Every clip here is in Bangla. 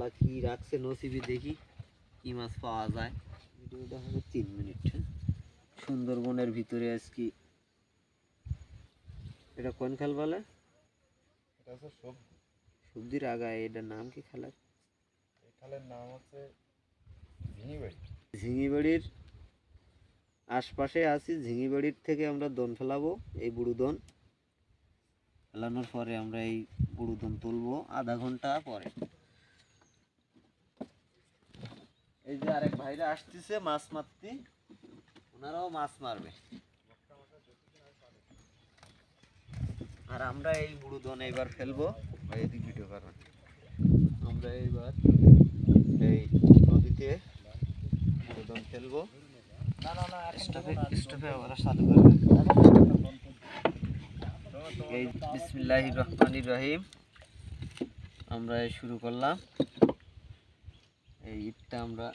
আল্লাহ কি রাখছে নসিবি দেখি কি মাছ পাওয়া যায়। ভিডিওটা হবে তিন মিনিট? সুন্দরবনের ভিতরে আজকে এটা কোন খাল বলে? সবজির আগায় এটার নাম কি খালা এই খালের নাম হচ্ছে ঝিঙিবাড়ি। ঝিঙিবাড়ির আশপাশে আছি ঝিঙিবাড়ির থেকে আমরা দন ফেলাবো এই বুড়ো দন। ফেলানোর পরে আমরা এই বুড়ো দন তুলবো আধা ঘণ্টা পরে। এই যে আরেক ভাইরা আসতেছে মাছ মারতে। ওনারাও মাছ মারবে। আর আমরা এই বুড়ো দন এইবার ফেলব। এদিক ভিডিও করবেন আমরা এইবার এই নদীতে বুড়ো দন ফেলব ওরা চালু করবে। এই বিসমিল্লাহ রহমানির রহিম। আমরা শুরু করলাম। এই ইটটা আমরা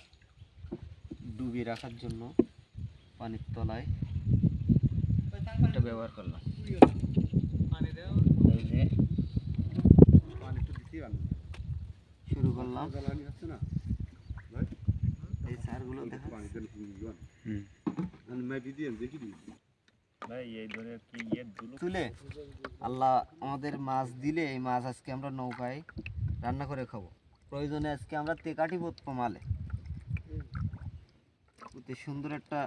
ডুবিয়ে রাখার জন্য পানির তলায় এটা ব্যবহার করলাম। শুরু করলাম। এই সারগুলো দেখা হুম। ভাই এই ধরে কি তুলে আল্লাহ আমাদের মাছ দিলে এই মাছ আজকে আমরা নৌকায় রান্না করে খাব। প্রয়োজনে আজকে আমরা তেকাটি বোধ কমালে অতি সুন্দর একটা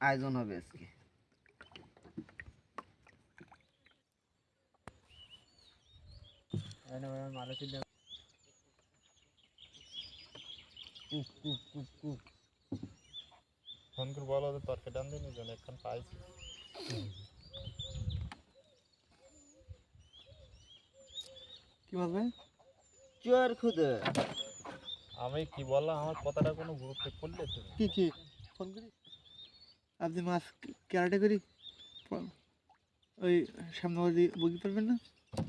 আয়োজন হবে আজকে। কুক, কুক, কুক, কুক। ফোন করে বলো দিন এখন পাইছি কি বলবে? চোর খুদে আমি কি বললাম আমার কথাটা কোনো গুরুত্ব করলে তো কি কি? ফোন করি? আপনি মাছ ক্যারাটে করি? ওই সামনে বাড়ি বগি পারবেন না?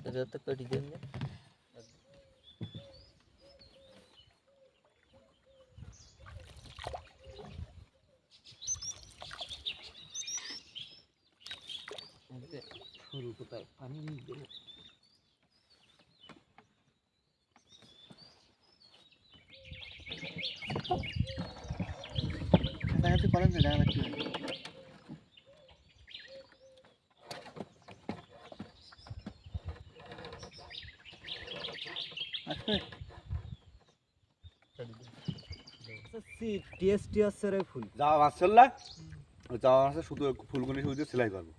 এটা তো কেটে দেন। ফুল কোথায়? পানি নিয়ে কাছাকাছি করেন না দেখা যাচ্ছে আসবে টেস্টি আছে রে ফুল। যাওয়া চললা যাওয়া মাছে শুধু ফুলগুনি শুধু সেলাই করব।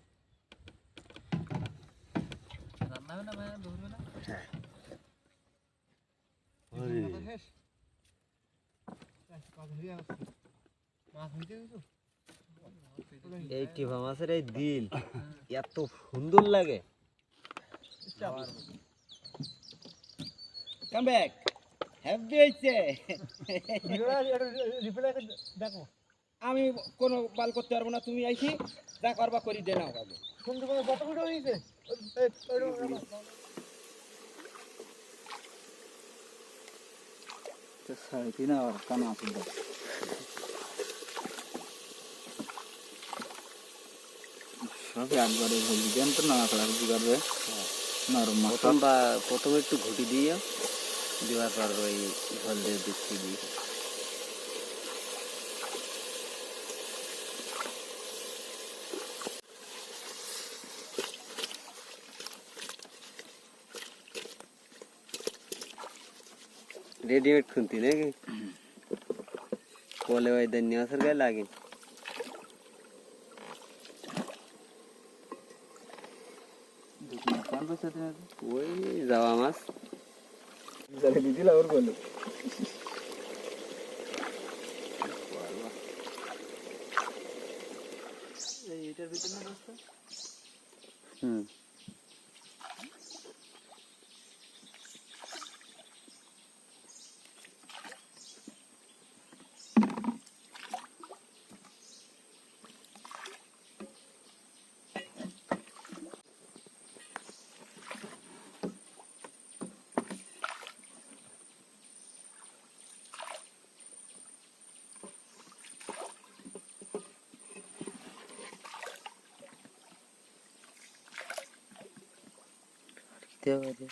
আরে, এই মাছের এই দিল? এত সুন্দর লাগে। কাম ব্যাক হ্যাপি হইছে দেখো আমি কোনো বাল করতে পারব না তুমি আইছি যা করবা করি দে নাও শুনতে পাবো কত ভিডিও হয়েছে। সাড়ে তিন আর কানা আছে সব একবারে ভেজি দেন না বা প্রথমে একটু ঘুটি দিয়ে দেওয়ার পর ওই ঝোল দিয়ে। দিচ্ছি দিয়ে রেডিমেড খুনতি নাকি বলে ওই দেন নিয়ে গায়ে লাগে ওই যাওয়া মাছ দিদিলা ওর বলো এইটার ভিতরে না রাস্তা হুম দিতে হবে